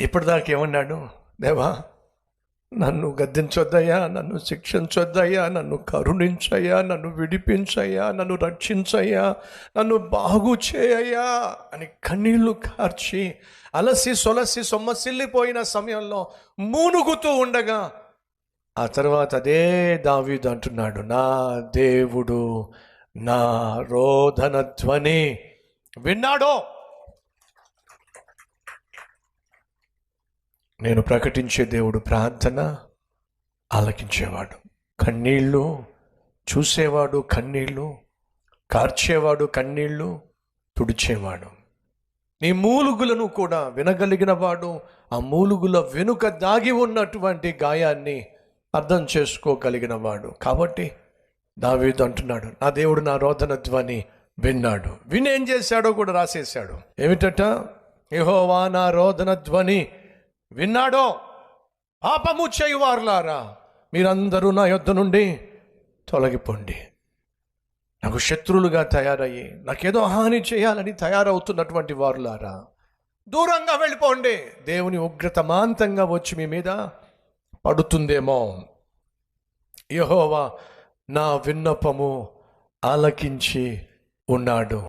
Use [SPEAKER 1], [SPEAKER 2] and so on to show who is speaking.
[SPEAKER 1] ఇప్పటిదాకా ఏమన్నాడు దేవా నన్ను గద్దించొద్దయ్యా నన్ను శిక్షించొద్దయ్యా నన్ను కరుణించయ్యా నన్ను విడిపించయ్యా నన్ను రక్షించయ్యా నన్ను బాగు చేయయ్యా అని కన్నీళ్ళు కార్చి అలసి సొలసి సొమ్మసిల్లిపోయిన సమయంలో మూనుగుతూ ఉండగా ఆ తర్వాత అదే దావీదు అంటున్నాడు నా దేవుడు నా రోధన ధ్వని విన్నాడో నేను ప్రకటించే దేవుడు ప్రార్థన ఆలకించేవాడు. కన్నీళ్ళు చూసేవాడు కన్నీళ్ళు కార్చేవాడు కన్నీళ్ళు తుడిచేవాడు. నీ మూలుగులను కూడా వినగలిగిన వాడు ఆ మూలుగుల వెనుక దాగి ఉన్నటువంటి గాయాన్ని అర్థం చేసుకోగలిగిన వాడు. కాబట్టి దావీదు అంటున్నాడు నా దేవుడు నా రోదన ధ్వని విన్నాడు. వినేం చేశాడో కూడా రాసేశాడు. ఏమిటట? యహోవా నా రోదన ధ్వని విన్నాడో? పాపము చేయువారులారా మీరందరూ నా యొద్ద నుండి తొలగిపోండి. నాకు శత్రువులుగా తయారయ్యి నాకేదో హాని చేయాలని తయారవుతున్నటువంటి వారులారా దూరంగా వెళ్ళిపోండి. దేవుని ఉగ్రత మాంతంగా వచ్చి మీ మీద పడుతుందేమో. యహోవా నా విన్నపము ఆలకించి ఉన్నాడు.